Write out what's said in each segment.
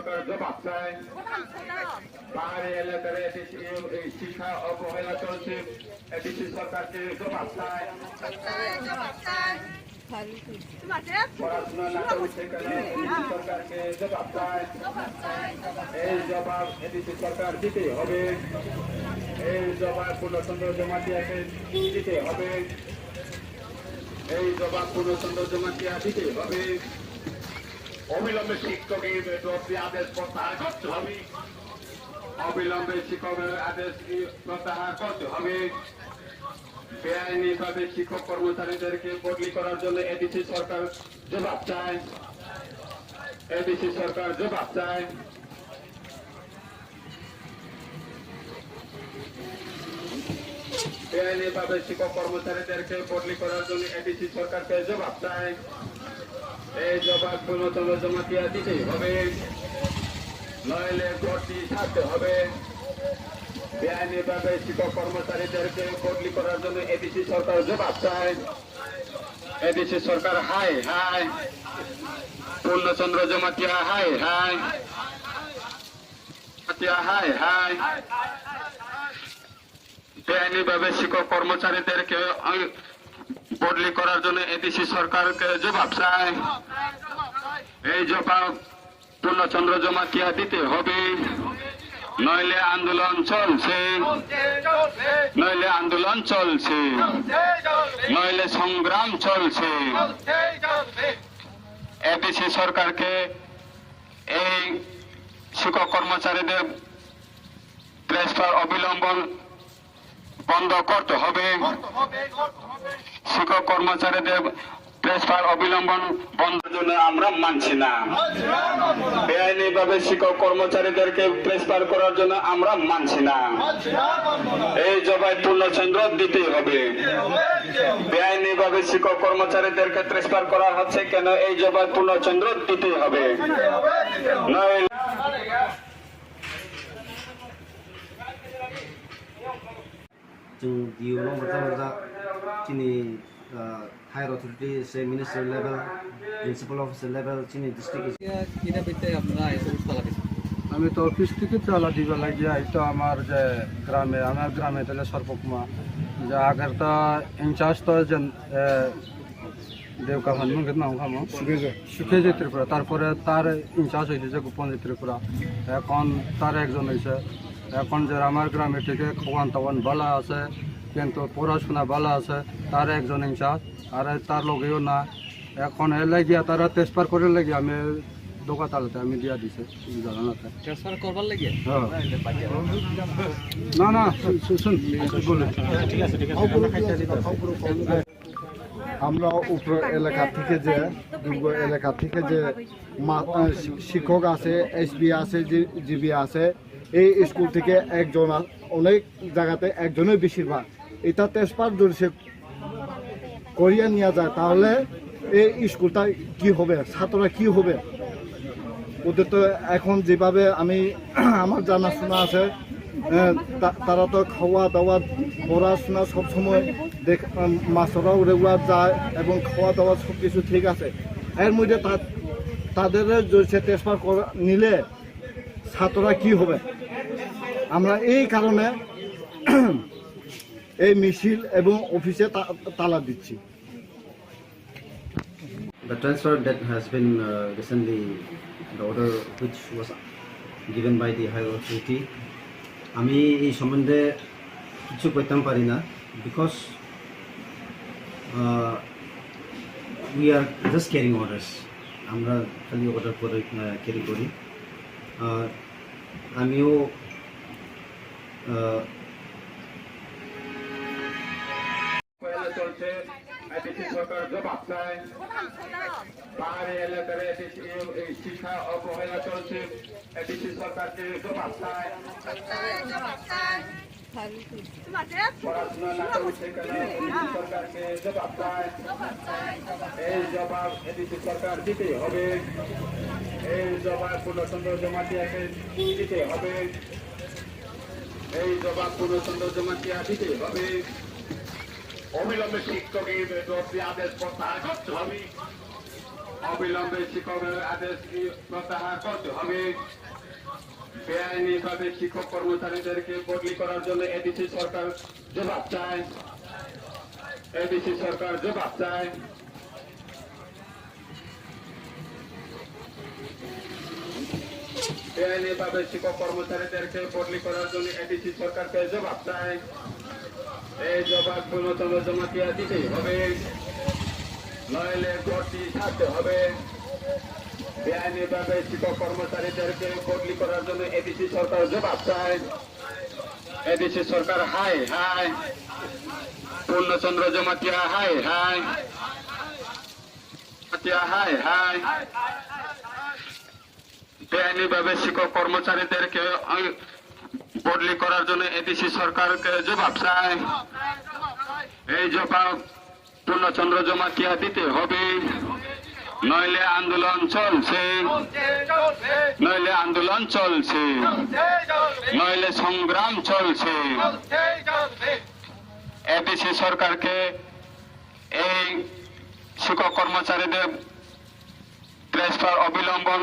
সরকার জবাব চায় পাহাড়ি এলাকার এই শিক্ষা অবহেলা চলছে এডিসি সরকারকে জবাব চায় পড়াশোনা না করে সেখানে এডিসি সরকারকে জবাব চায় এই জবাব এডিসি সরকার পূর্ণচন্দ্র জমাতিয়াকে দিতে হবে। এই জবাব পূর্ণচন্দ্র জমাতিয়া দিতে হবে। অবিলম্বে শিক্ষকের বেতন আদেশ প্রত্যাহার করতে হবে। অবিলম্বে শিক্ষকের আদেশ প্রত্যাহার করতে হবে? বেআইনিভাবে শিক্ষক কর্মচারীদেরকে বদলি করার জন্য এডিসি সরকার জবাব চায়। এডিসি সরকার জবাব চায়। বেআইনিভাবে শিক্ষক কর্মচারীদেরকে বদলি করার জন্য এডিসি সরকারকে জবাব চায়। এই জবাব পূর্ণতম জমাতিয়া দিতেই হবে। নইলে ভর্তি থাকতে হবে। বেআইনিভাবে শিক্ষক কর্মচারীদেরকে বদলি করার জন্য এডিসি সরকার জবাব চায়। এডিসি সরকার হাই হাই পূর্ণচন্দ্র জমাতিয়া হাই হাই হাই হাই বেআইনিভাবে শিক্ষক কর্মচারীদেরকে বদলি করার জন্য এডিসি সরকারকে জবাব চায় এই জবাব পূর্ণচন্দ্র জমাতিয়া দিতে হবে। নইলে আন্দোলন চলছে। নইলে আন্দোলন চলছে। নইলে সংগ্রাম চলছে। এডিসি সরকারকে এই শিক্ষক কর্মচারীদের ট্রান্সফার অবিলম্বন বন্ধ করতে হবে। শিক্ষক কর্মচারীদের ট্রান্সফার অবিলম্বন বন্ধের জন্য আমরা মানছি না। বেআইনি ভাবে শিক্ষক কর্মচারীদেরকে ট্রান্সফার করার জন্য আমরা মানছি না। এই জবাই পূর্ণচন্দ্র দিতেই হবে। বেআইনি ভাবে শিক্ষক কর্মচারীদেরকে ট্রান্সফার করা হচ্ছে কেন? এই জবাই পূর্ণচন্দ্র দিতেই হবে। নয় जोंनि इयुनाव मोजां मोजां जोंनि हायार से minister level principal officer level district আমি তো অফিস থেকে চালা দিবা লাগে তো আমার যে গ্রামে আমার গ্রামে তাহলে সর্বকুমা। যে আগের তো ইনচার্জ তো দেবকা নাম খামো সুখেজয়। ত্রিপুরা তারপরে তার ইনচার্জ হয়েছে যে গোপন ত্রিপুরা এখন তার একজন হয়েছে এখন যে আমার গ্রামে থেকে খাওয়ান টাওয়ান ভালো আছে কিন্তু পড়াশোনা ভালো আছে তার একজন ইনচার্জ আর তার লগেও না। এখন এর লাগিয়া তারা তেজপার করে লাগিয়া আমি দোকা তালাতে আমি দিয়া দিছে করবার লাগে হ্যাঁ। না না শুন বলে। আমরা উপর এলাকা থেকে যে দুর্গ এলাকা থেকে যে শিক্ষক আছে এসবি আছে জিবি আছে এই স্কুল থেকে একজন অনেক জায়গাতে একজনের বেশিরভাগ। এটা তেজপাত যদি সে করিয়ে নেওয়া যায়, তাহলে এই স্কুলটা কি হবে? ছাত্ররা কি হবে? ওদের তো এখন যেভাবে আমি আমার জানাশোনা আছে তারা তো খাওয়া দাওয়া পড়াশোনা সবসময় দেখ মাস্টাররাও রেগুলার যায় এবং খাওয়া দাওয়া সব কিছু ঠিক আছে। এর মধ্যে তাদের যদি সে ট্রান্সফার নিলে ছাত্ররা কি হবে? আমরা এই কারণে এই মিছিল এবং অফিসে তালা দিচ্ছি। The transfer that has been uh, recently, the order which was given by the higher authority, আমি এই সম্বন্ধে কিছু কইতাম পারি না because we are just carrying orders আমরা খালি অর্ডার করে ক্যারি করি। আর আমিও এই জবাব এডিসি সরকার দিতে হবে। এই জবাব পূর্ণচন্দ্র জমাতিয়াকে দিতে হবে? এই জবাব পূর্ণচন্দ্র জমাতিয়া দিতে হবে। অবিলম্বে শিক্ষকের আদেশ প্রত্যাহার করতে হবে। অবিলম্বে শিক্ষকের আদেশ প্রত্যাহার করতে হবে? বেআইনিভাবে শিক্ষক কর্মচারীদেরকে বদলি করার জন্য এডিসি সরকার জবাব চায়। এডিসি সরকার জবাব চায়। বেআইনিভাবে শিক্ষক কর্মচারীদেরকে বদলি করার জন্য এডিসি সরকারকে জবাব চায় এই জবাব ন্যূনতম জমাতিয়া দিতেই হবে। নইলে ভর্তি থাকতে হবে। বেআইনিভাবে শিক্ষক কর্মচারীদেরকে বদলি করার জন্য এডিসি সরকার জবাব চায় এডিসি সরকার হাই হাই পূর্ণচন্দ্র জমাতিয়া হাই হাই হাই হাই বেআইনিভাবে শিক্ষক কর্মচারীদেরকে বদলি করার জন্য এডিসি সরকারকে জবাব চায় এই জবাব পূর্ণচন্দ্র জমাতিয়া দিতে হবে। নইলে আন্দোলন চলছে। নইলে আন্দোলন চলছে। নইলে সংগ্রাম চলছে। এডিসি সরকারকে এই শিক্ষক কর্মচারীদের ট্রান্সফার অবিলম্বন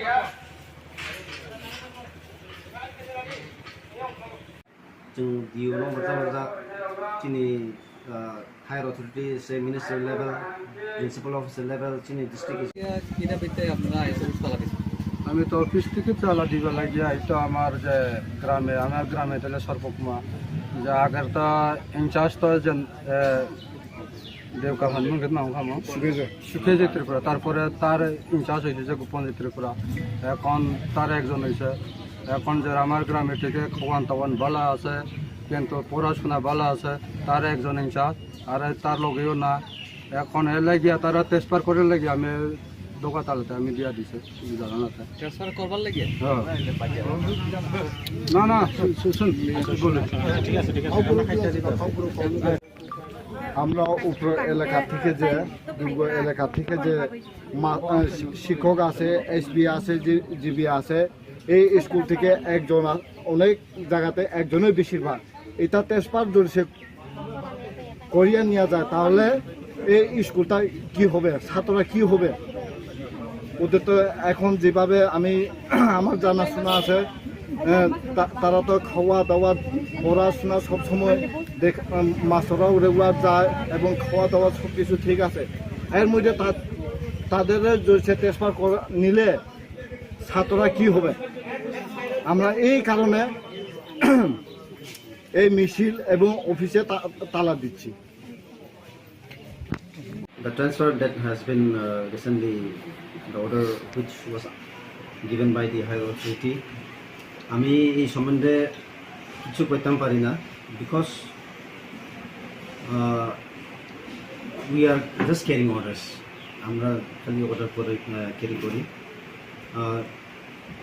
जों इयुनाव मोजां मोजां जोंनि हायार अथरिटि से minister level principal officer level जोंनि डिस्ट्रिक्ट কিনা পেতে আপনারা এসে উঠতে লাগেছেন আমি তো অফিস থেকে চালা দিবে লাগিয়া এই তো আমার যে গ্রামে আমার গ্রামে তাহলে সর্বকুমা যে আগের তো ইনচার্জ তো যে দেবকা ভান মুখে নাম খামো সুখে যে ত্রিপুরা তারপরে তার ইনচার্জ হয়েছে যে গোপন যে ত্রিপুরা এখন তার একজন হয়েছে এখন যে আমার গ্রামে থেকে খাওয়ান টাওয়ান বালা আছে কিন্তু পড়াশোনা বালা আছে তার একজন ইনচার্জ আর তার লগেও না। এখন এ লাগিয়া তারা তেজপার করে লাগিয়া আমি দোকা তালাতে আমি দিয়া দিছে জানাতে লাগিয়ে? না না শুন- শুন- শুন আমরা উপর এলাকা থেকে যে দুর্গ এলাকা থেকে যে মা- শিক্ষক আছে এসবি আছে জিবি আছে এই স্কুল থেকে একজন অনেক জায়গাতে একজনের বেশিরভাগ। এটা তেজপাত যদি সে করিয়ে নিয়ে যায়, তাহলে এই স্কুলটা কি হবে? ছাত্ররা কি হবে? ওদের তো এখন যেভাবে আমি, আমার জানাশোনা আছে তারা তো খাওয়া দাওয়া, পড়াশোনা সবসময় দেখ মাস্টাররাও রেগুলার যায় এবং খাওয়া দাওয়া সব কিছু ঠিক আছে। এর মধ্যে তাদের যদি সে ট্রান্সফার নিলে ছাত্ররা কি হবে? আমরা এই কারণে এই মিছিল এবং অফিসে তালা দিচ্ছি। The transfer that has been uh, recently, the order which was given by the higher authority, আমি এই সম্বন্ধে কিছু করতাম পারি না because we are just carrying orders আমরা খালি অর্ডার করে ক্যারি করি। আহ,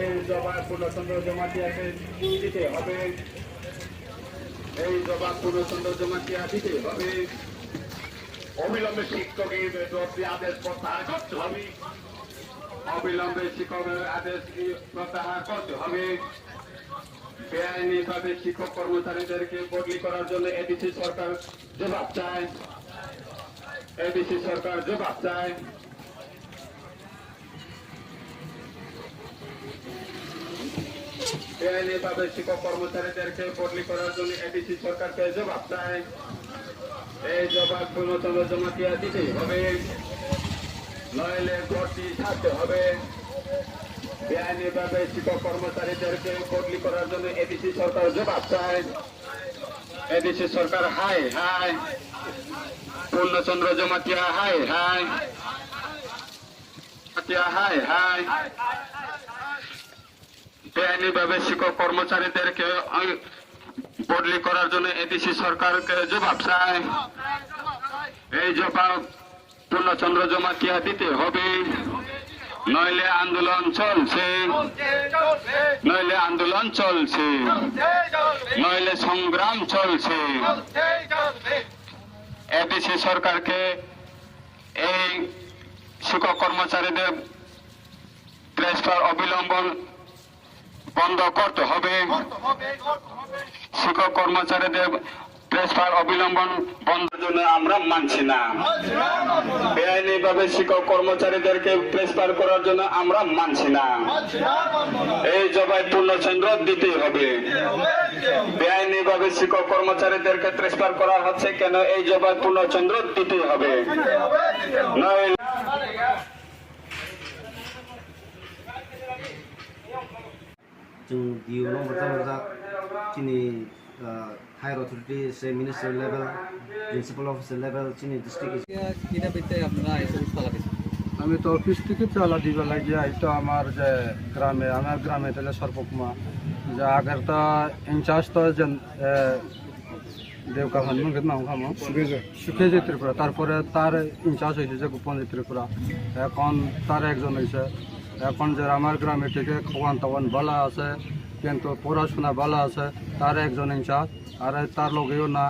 এই জবাব পূর্ণচন্দ্র জমাতিয়াকে দিতে হবে। এই জবাব পূর্ণচন্দ্র জমাতিয়া দিতে হবে। অবিলম্বে শিক্ষকের আদেশ প্রত্যাহার করতে হবে। অবিলম্বে শিক্ষকের আদেশ প্রত্যাহার করতে হবে? বেআইনিভাবে শিক্ষক কর্মচারীদেরকে বদলি করার জন্য এডিসি সরকার জবাব চায়। এডিসি সরকার জবাব চায়। বেআইনিভাবে শিক্ষক কর্মচারীদেরকে বদলি করার জন্য এডিসি সরকারকে জবাব চায় এই জবাব ন্যূনতম জমাতিয়া দিতেই হবে। নইলে ভর্তি থাকতে হবে। বেআইনিভাবে শিক্ষক কর্মচারীদেরকে বদলি করার জন্য এডিসি সরকার জবাব চায় এডিসি সরকার, হাই হাই। পূর্ণচন্দ্র জমাতিয়া, হাই হাই। হাই হাই। বেআইনিভাবে শিক্ষক কর্মচারীদেরকে বদলি করার জন্য এডিসি সরকারকে জবাব চায় এই জবাব পূর্ণচন্দ্র জমাতিয়া দিতে হবে। নইলে আন্দোলন চলছে। নইলে আন্দোলন চলছে। নইলে সংগ্রাম চলছে। এডিসি সরকারকে এই শিক্ষক কর্মচারীদের ট্রান্সফার অবিলম্বন বন্ধ করতে হবে। শিক্ষক কর্মচারীদের ট্রান্সফার অবিলম্বন বন্ধের জন্য আমরা মানছি না। বেআইনি ভাবে শিক্ষক কর্মচারীদেরকে ট্রান্সফার করার জন্য আমরা মানছি না। এই জবাই পূর্ণচন্দ্র দিতে হবে। বেআইনি ভাবে শিক্ষক কর্মচারীদেরকে ট্রান্সফার করা হচ্ছে কেন? এই জবাই পূর্ণচন্দ্র দিতে হবে। নয় जों इयुनाव मोजां मोजां जोंनि हायार अथरिटि से minister level principal officer level जोंनि डिस्ट्रिक्ट কিনা পেতে আপনারা এসব তালা দিচ্ছেন আমি তো অফিস থেকে চালা দিবে লাগিয়া এই তো আমার যে গ্রামে আমার গ্রামে তাহলে সর্বকুমা যে আগের তো ইনচার্জ তো যে দেবকা ভান মুখে নাম খামো সুখে যে ত্রিপুরা তারপরে তার ইনচার্জ হয়েছে যে গোপন যে ত্রিপুরা এখন তার একজন হয়েছে এখন যে আমার গ্রামে থেকে খাওয়ান টাওয়ান ভালো আছে কিন্তু পড়াশোনা ভালো আছে তার একজন ইনচার্জ আর তার লগেও না।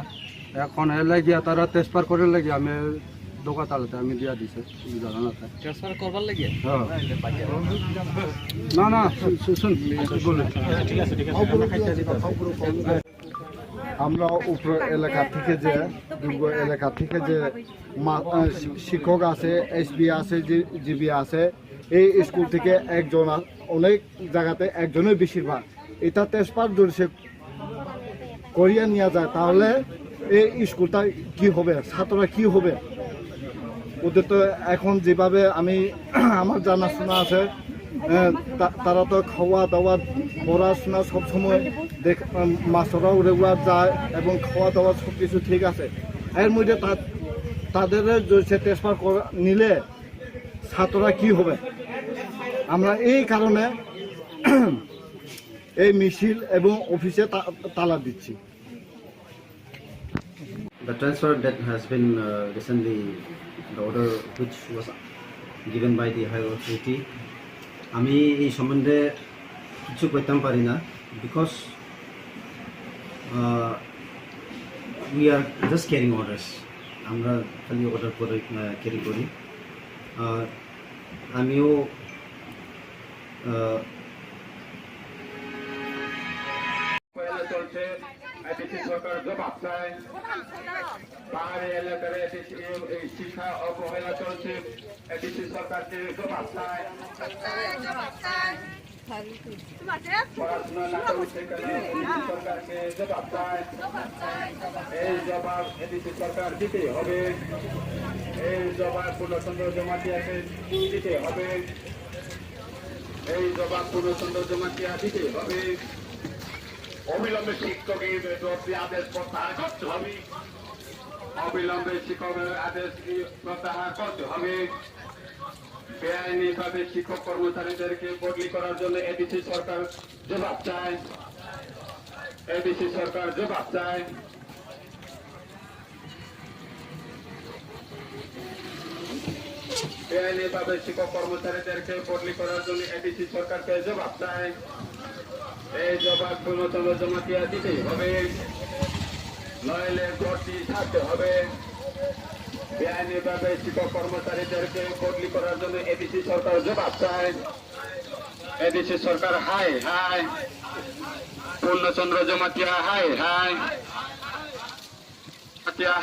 এখন এ লাগিয়া তারা তেজপার করে লাগিয়া আমি দোকা তালাতে আমি দিয়া দিছে জানা না করবার লাগিয়ে? হ্যাঁ। না না শুন শুন বলুন আমরা উপর এলাকা থেকে যে দুর্গ এলাকা থেকে যে শিক্ষক আছে এসবি আছে জিবি আছে এই স্কুল থেকে একজন অনেক জায়গাতে একজনের বেশিরভাগ। এটা তেজপাত যদি সে করিয়ে নেওয়া যায় তাহলে এই স্কুলটা কি হবে? ছাত্ররা কি হবে? ওদের তো এখন যেভাবে আমি আমার জানাশোনা আছে তারা তো খাওয়া দাওয়া পড়াশোনা সবসময় দেখ মাস্টাররাও রেগুলার যায় এবং খাওয়া দাওয়া সব কিছু ঠিক আছে। এর মধ্যে তাদের সে ট্রান্সফার নিলে ছাত্ররা কি হবে? আমরা এই কারণে এই মিছিল এবং অফিসে তালা দিচ্ছি। The transfer that has been uh, recently, the order which was given by the higher authority, আমি এই সম্বন্ধে কিছু করতাম পারি না because we are just carrying orders আমরা খালি অর্ডার করে ক্যারি করি। আর আমিও চলছে জবাব চায় পাহাড়ি এলাকার এই শিক্ষা অবহেলা চলছে। এডিসি সরকারকে এই জবাব এডিসি সরকার দিতে হবে। জমাতিয়া দিতে হবে। অবিলম্বে শিক্ষকের আদেশ প্রত্যাহার করতে হবে। অবিলম্বে শিক্ষকের আদেশ প্রত্যাহার করতে হবে? বেআইনি ভাবে শিক্ষক কর্মচারীদেরকে বদলি করার জন্য এডিসি সরকার জবাব চায়। এডিসি সরকার জবাব চায়। বেআইনি ভাবে শিক্ষক কর্মচারীদেরকে বদলি করার জন্য এডিসি সরকারকে জবাব চায়। এই জবাব পূর্ণতম জমাতিয়া দিতেই হবে। নইলে ভর্তি থাকতে হবে। বেআইনি ভাবে শিক্ষক কর্মচারীদেরকে বদলি করার জন্য এডিসি সরকার জবাব চায়। এডিসি সরকার, হাই হাই। পূর্ণচন্দ্র জমাতিয়া, হাই হাই।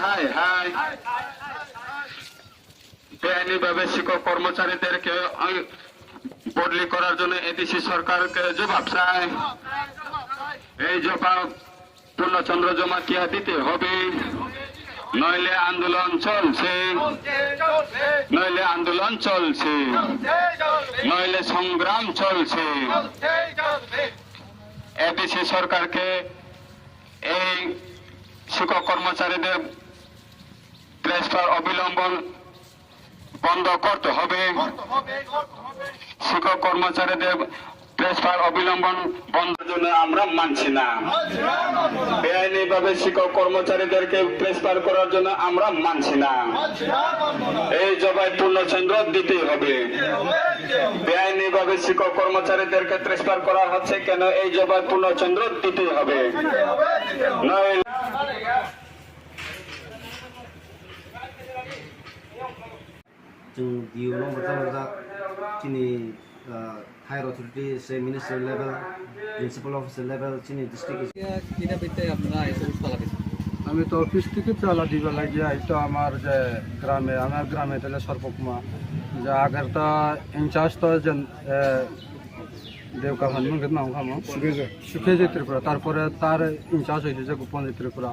হাই হাই। বেআইনি ভাবে শিক্ষক কর্মচারীদেরকে বদলি করার জন্য এডিসি সরকারকে জবাব চায়। এই জবাব পূর্ণচন্দ্র জমাতিয়া দিতে হবে। নইলে আন্দোলন চলছে। নইলে আন্দোলন চলছে। নইলে সংগ্রাম চলছে। এডিসি সরকারকে এই শিক্ষক কর্মচারীদের ট্রান্সফার অবিলম্বন বন্ধ করতে হবে। শিক্ষক কর্মচারীদের ট্রান্সফার অবিলম্বন বন্ধের জন্য আমরা মানছি না বেআইনি ভাবে শিক্ষক কর্মচারীদেরকে ট্রান্সফার করার জন্য আমরা মানছি না এই জবাই পূর্ণচন্দ্র দিতে হবে বেআইনি ভাবে শিক্ষক কর্মচারীদেরকে ট্রান্সফার করা হচ্ছে কেন এই জবাই পূর্ণচন্দ্র দিতে হবে নয় जों इयुनाव मोजां मोजां जोंनि higher authority, say minister level, principal officer level, senior district. Yeah, kita bete apna isu চিনি ডিস্ট্রিক্ট আমি তো অফিস থেকে চালা দিবা লাগিয়া তো আমার যে গ্রামে আমার গ্রামে তাহলে সর্বকুমা যে আগের তো ইনচার্জ তো দেবকা হনুমানকে নাম খামো। সুখে যে ত্রিপুরা তারপরে তার ইনচার্জ হয়েছে যে গোপন যে ত্রিপুরা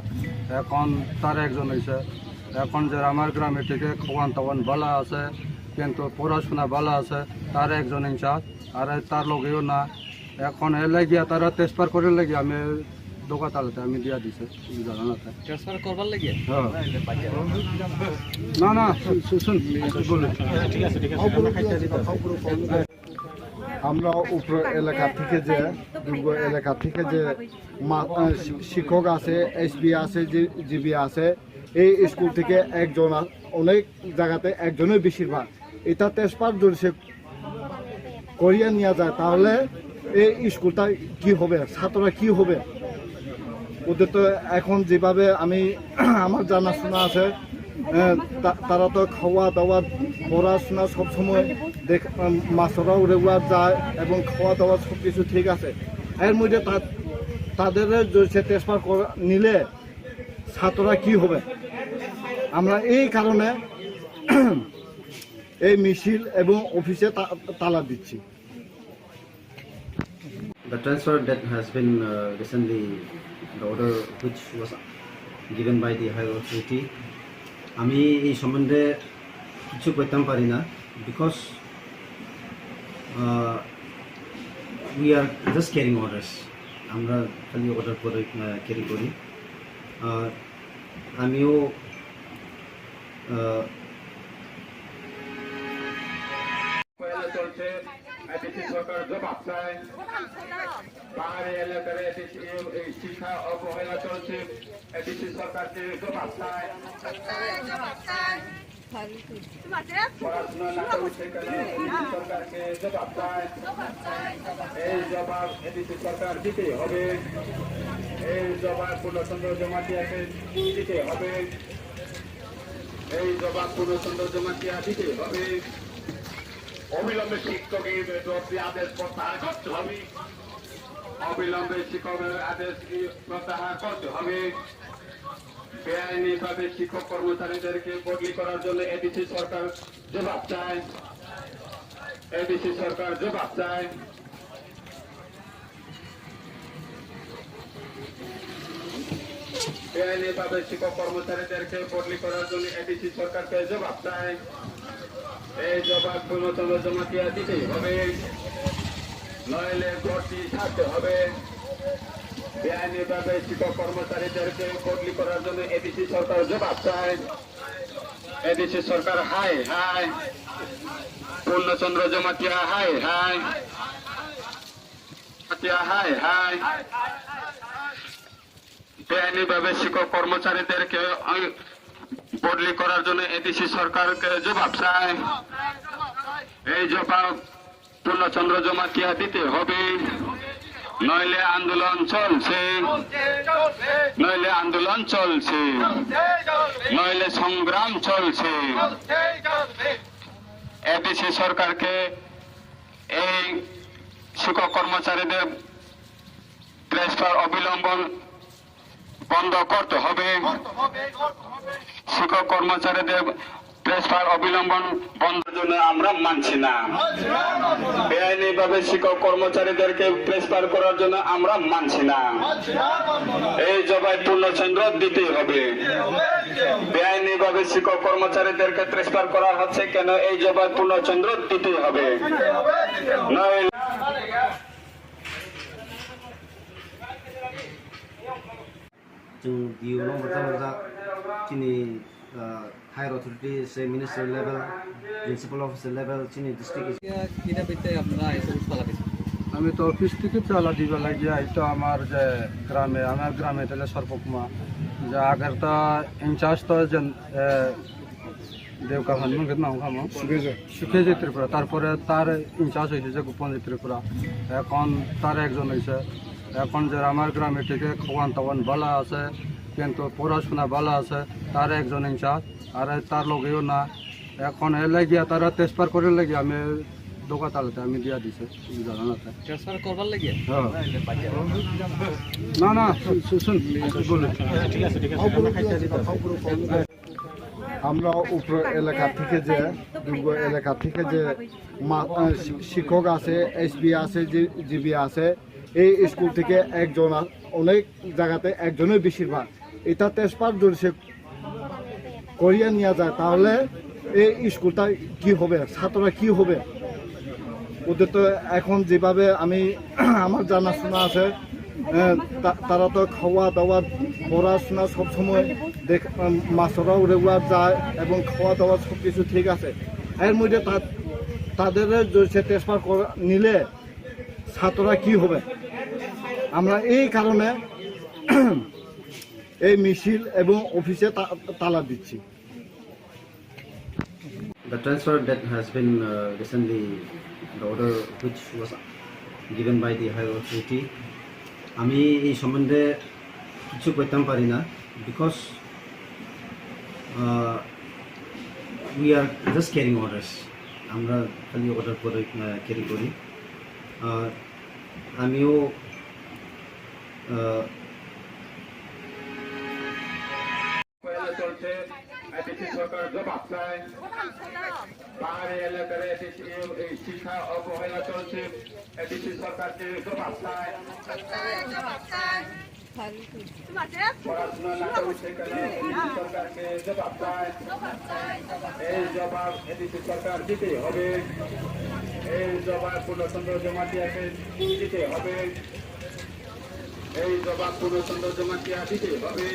এখন তার একজন হয়েছে এখন যে আমার গ্রামে থেকে খোয়ান তবান বালা আছে কিন্তু পড়াশোনা ভালো আছে তার একজন ইনচার্জ আর তার লগেও না। এখন এ লাগিয়া তারা তেজপার করে লাগিয়া আমি দোকা তালাতে আমি দিয়া দিছে জানাতে ট্রান্সফার করবার লাগিয়ে? হ্যাঁ। না না শুন আমরা উপর এলাকা থেকে যে দুর্গ এলাকা থেকে যে মা- শিক্ষক আছে এসবি আছে জিবি আছে এই স্কুল থেকে একজন অনেক জায়গাতে একজনের বেশিরভাগ। এটা তেজপাত যদি সে করিয়ে নেওয়া যায়, তাহলে এই স্কুলটা কি হবে? ছাত্ররা কি হবে? ওদের তো এখন যেভাবে আমি, আমার জানাশোনা আছে তারা তো খাওয়া দাওয়া পড়াশোনা সবসময় দেখ মাছরাও রেগুলার যায় এবং খাওয়া দাওয়া সব কিছু ঠিক আছে। এর মধ্যে তাদের সে ট্রান্সফার নিলে ছাত্ররা কি হবে? আমরা এই কারণে এই মিছিল এবং অফিসে তালা দিচ্ছি। The transfer that has been uh, recently, the order which was given by the higher authority, আমি এই সম্বন্ধে কিছু করতাম পারি না because we are just carrying orders আমরা খালি অর্ডার করে ক্যারি করি। আর আমিও চলছে। এডিসি সরকার জবাব চায়। পাহাড়ি এলাকার এই শিক্ষা অবহেলা চলছে। এডিসি সরকারকে জবাব চায়। পড়াশোনা না করে সেখানে সরকারকে জবাব চায়। এই জবাব এডিসি সরকার দিতে হবে। এই জবাব পূর্ণচন্দ্র জমাতিয়াকে দিতে হবে। এই জবাব পূর্ণচন্দ্র জমাতিয়া দিতে হবে। অবিলম্বে শিক্ষকের বেতনটি আদেশ প্রত্যাহার করতে হবে। অবিলম্বে শিক্ষকের আদেশ প্রত্যাহার করতে হবে? বেআইনি ভাবে শিক্ষক কর্মচারীদেরকে বদলি করার জন্য এডিসি সরকার জবাব চায়। এডিসি সরকার জবাব চায়। বেআইনি ভাবে শিক্ষক কর্মচারীদেরকে বদলি করার জন্য এডিসি সরকারকে জবাব চায়। এই জবাব পূর্ণতম জমাতিয়া দিতেই হবে। নইলে ভর্তি থাকতে হবে। বেআইনি ভাবে শিক্ষক কর্মচারীদেরকে বদলি করার জন্য এডিসি সরকার জবাব চায়। এডিসি সরকার, হাই হাই। পূর্ণচন্দ্র জমাতিয়া, হাই হাই। হাই হাই। বেআইনি ভাবে শিক্ষক কর্মচারীদেরকে বদলি করার জন্য এডিসি সরকারকে জবাব চায় এই জবাব পূর্ণচন্দ্র জমাতিয়া দিতে হবে। নইলে আন্দোলন চলছে। নইলে আন্দোলন চলছে। নইলে সংগ্রাম চলছে। এডিসি সরকারকে এই শিক্ষক কর্মচারীদের ট্রান্সফার অবিলম্বন বন্ধ করতে হবে। শিক্ষক কর্মচারীদের ট্রান্সফার অবিলম্বন বন্ধের জন্য আমরা মানছি না। বেআইনি ভাবে শিক্ষক কর্মচারীদেরকে ট্রান্সফার করার জন্য আমরা মানছি না। এই জবাই পূর্ণচন্দ্র দিতে হবে। বেআইনি ভাবে শিক্ষক কর্মচারীদেরকে ট্রান্সফার করা হচ্ছে কেন এই জবাই পূর্ণচন্দ্র দিতে হবে। নয় जों इयुनाव मोजां मोजां जोंनि हायार अथरिटि से minister level principal officer level जोंनि डिस्ट्रिक्ट কিনা পেতে আপনারা এসব চালা দিচ্ছেন আমি তো অফিস থেকে চালা দিবে লাগিয়া এই তো আমার যে গ্রামে আমার গ্রামে তাহলে সর্বকুমা যে আগের তো ইনচার্জ তো যে দেবকা ভান মুখে নাম খামো সুখে যে ত্রিপুরা তারপরে তার ইনচার্জ হয়েছে যে গোপন যে ত্রিপুরা এখন তার একজন হয়েছে এখন যে আমার গ্রামে থেকে খাওয়ান তাওয়ান ভালো আছে কিন্তু পড়াশোনা ভালো আছে তার একজন ইনচার্জ আর তার লগেও না। এখন এ লাগিয়া তারা তেজপার করে লাগিয়া আমি দোকা তালাতে আমি দিয়া দিছে জানাতে ট্রান্সফার করবার লাগিয়ে? হ্যাঁ। না না শুন আমরা উপর এলাকা থেকে যে দুর্গ এলাকা থেকে যে মা- শিক্ষক আছে এসবি আছে জিবি আছে এই স্কুল থেকে একজন অনেক জায়গাতে একজনের বেশিরভাগ। এটা তেজপাত যদি সে করিয়ে নিয়ে যায়, তাহলে এই স্কুলটা কি হবে? ছাত্ররা কি হবে? ওদের তো এখন যেভাবে আমি, আমার জানাশোনা আছে তারা তো খাওয়া দাওয়া পড়াশোনা সবসময় দেখ মাস্টাররাও রেগুলার যায় এবং খাওয়া দাওয়া সব কিছু ঠিক আছে। এর মধ্যে তাদের যদি সে ট্রান্সফার নিলে ছাত্ররা কি হবে? আমরা এই কারণে এই মিছিল এবং অফিসে তালা দিচ্ছি। The transfer that has been uh, recently, the order which was given by the higher authority, আমি এই সম্বন্ধে কিছু করতাম পারি না because we are just carrying orders আমরা খালি অর্ডার করে ক্যারি করি। আর আমিও এই জবাব চায় পড়াশোনা না করে সেখানে এটিসি সরকারকে সরকার দিতে হবে এই জবাব পূর্ণচন্দ্র জমাতিয়াকে দিতে হবে এই জবাব পূর্ণচন্দ্র জমাতিয়া দিতে হবে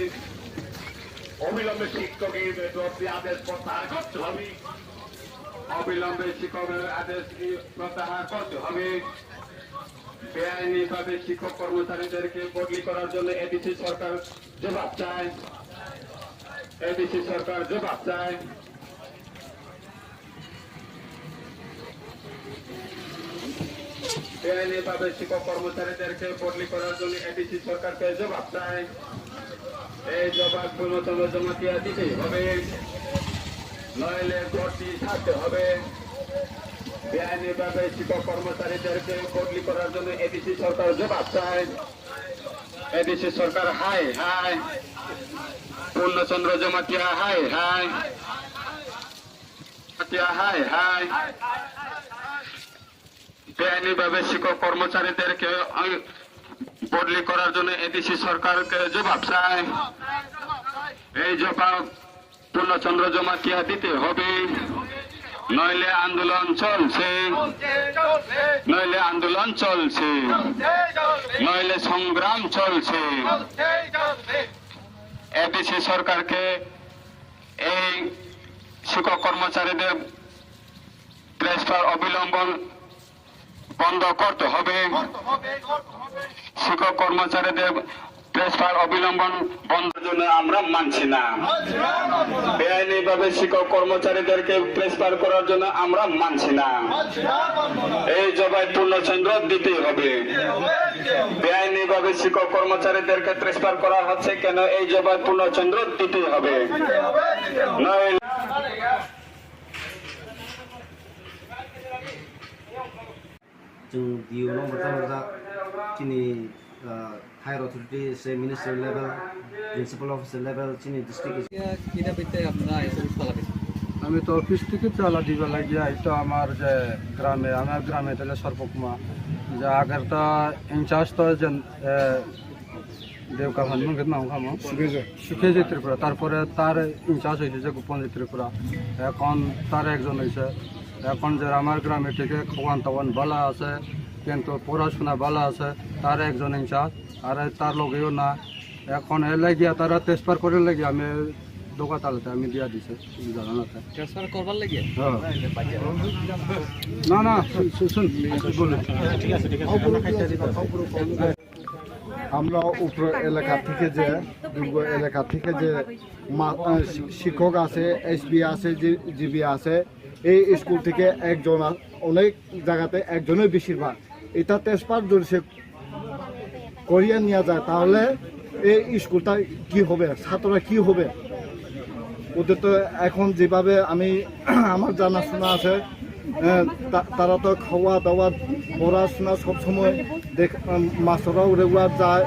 অবিলম্বে শিক্ষকের বেতনটি আদেশ প্রত্যাহার করতে হবে। অবিলম্বে শিক্ষকের আদেশ প্রত্যাহার করতে হবে? বেআইনিভাবে শিক্ষক কর্মচারীদেরকে বদলি করার জন্য এডিসি সরকার জবাব চায়। এডিসি সরকার জবাব চায়। বেআইনিভাবে শিক্ষক কর্মচারীদেরকে বদলি করার জন্য এডিসি সরকারকে জবাব চায় এই জবাব ন্যূনতম জমাতিয়া দিতেই হবে। নইলে ভর্তি থাকতে হবে। বেআইনিভাবে শিক্ষক কর্মচারীদেরকে বদলি করার জন্য এডিসি সরকার জবাব চায়। এডিসি সরকার হাই হাই পূর্ণচন্দ্র জমাতিয়া হাই হাই হাই হাই বেআইনিভাবে শিক্ষক কর্মচারীদেরকে বদলি করার জন্য এডিসি সরকারকে জবাব চায় এই জবাব পূর্ণচন্দ্র জমাতিয়া দিতে হবে। নইলে আন্দোলন চলছে। নইলে আন্দোলন চলছে। নইলে সংগ্রাম চলছে। এডিসি সরকারকে এই শিক্ষক কর্মচারীদের ট্রান্সফার অবিলম্বন বন্ধ করতে হবে। শিক্ষক কর্মচারীদের অবিলম্বন বন্ধের জন্য আমরা মানছি না। বেআইনিভাবে শিক্ষক কর্মচারীদেরকে ট্রান্সফার করার জন্য আমরা মানছি না। এই জবাই পূর্ণচন্দ্র দিতেই হবে। বেআইনিভাবে শিক্ষক কর্মচারীদেরকে ট্রান্সফার করা হচ্ছে কেন? এই জবাই পূর্ণচন্দ্র দিতেই হবে। নয় जों इयुनाव मोजां मोजां जोंनि हायार अथरिटि से minister level principal officer level जोंनि डिस्ट्रिक्ट কিনা পেতে আপনারা এসব চালা দিচ্ছেন আমি তো অফিস থেকে চালা দিবে লাগিয়া এই তো আমার যে গ্রামে আমার গ্রামে তাহলে সর্বকুমা যে আগের তো ইনচার্জ তো যে দেবকা ভান্ডুর নাম খামো সুখেজয় সুখেজি ত্রিপুরা তারপরে তার ইনচার্জ হয়েছে যে গোপনজি ত্রিপুরা এখন তার একজন হয়েছে এখন যে আমার গ্রামে থেকে খাওয়ান টাওয়ান ভালো আছে কিন্তু পড়াশোনা ভালো আছে তার একজন ইনচার্জ আর তার লগেও না। এখন এ লাগিয়া তারা তেজপার করে লাগিয়া আমি দোকা তালাতে আমি দিয়া দিছে করবার লাগিয়ে? না না শুন আমরা উপর এলাকা থেকে যে দুর্গ এলাকা থেকে যে শিক্ষক আছে এসবি আছে জিবি আছে এই স্কুল থেকে একজন অনেক জায়গাতে একজনের বেশিরভাগ। এটা তেজপাত যদি সে করিয়ে নেওয়া যায় তাহলে এই স্কুলটা কি হবে? ছাত্ররা কি হবে? ওদের তো এখন যেভাবে আমি আমার জানাশোনা আছে আহ, তারা তো খাওয়া দাওয়া পড়াশোনা সবসময় দেখ মাস্টাররাও রেগুলার যায়।